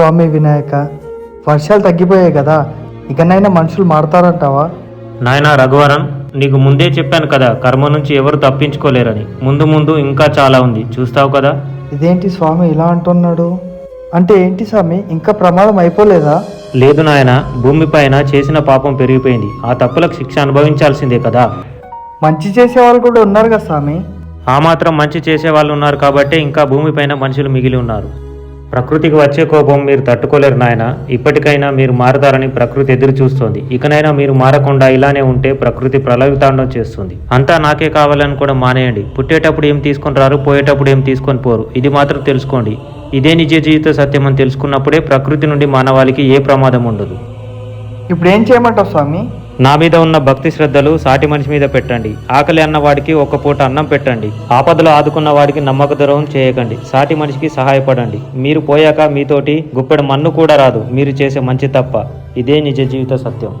స్వామి వినాయక. వర్షాలు తగ్గిపోయాయి కదా ఇకనైనా మనుషులు మారతారంటావా? నాయనా రఘువరన్ నీకు ముందే చెప్పాను కదా కర్మ నుంచి ఎవరు తప్పించుకోలేరని. ముందు ముందు ఇంకా చాలా ఉంది చూస్తావు కదా? ఇదేంటి స్వామి ఇలా అంటున్నాడు? అంటే ఏంటి స్వామి ఇంకా ప్రమాదం అయిపోలేదా? లేదు నాయన భూమిపైన చేసిన పాపం పెరిగిపోయింది. ఆ తప్పులకు శిక్ష అనుభవించాల్సిందే కదా. మంచి చేసే వాళ్ళు కూడా ఉన్నారు కదా స్వామి. ఆ మాత్రం మంచి చేసే వాళ్ళు ఉన్నారు కాబట్టే ఇంకా భూమిపైన మనుషులు మిగిలి ఉన్నారు. ప్రకృతికి వచ్చే కోపం మీరు తట్టుకోలేరు నాయన. ఇప్పటికైనా మీరు మారతారని ప్రకృతి ఎదురు చూస్తోంది. ఇకనైనా మీరు మారకుండా ఇలానే ఉంటే ప్రకృతి ప్రళయతాండం చేస్తుంది. అంతా నాకే కావాలని కూడా మానేయండి. పుట్టేటప్పుడు ఏం తీసుకొని రారు పోయేటప్పుడు ఏం తీసుకొని పోరు. ఇది మాత్రం తెలుసుకోండి. ఇదే నిజ జీవిత సత్యం అని తెలుసుకున్నప్పుడే ప్రకృతి నుండి మానవాళికి ఏ ప్రమాదం ఉండదు. ఇప్పుడు ఏం చేయమంటావు స్వామి? నా మీద ఉన్న భక్తి శ్రద్ధలు సాటి మనిషి మీద పెట్టండి. ఆకలి అన్న వాడికి ఒక పూట అన్నం పెట్టండి. ఆపదలో ఆదుకున్న వాడికి నమ్మక ద్రోహం చేయకండి. సాటి మనిషికి సహాయపడండి. మీరు పోయాక మీతోటి గుప్పెడు మన్ను కూడా రాదు. మీరు చేసే మంచి తప్ప. ఇదే నిజ జీవిత సత్యం.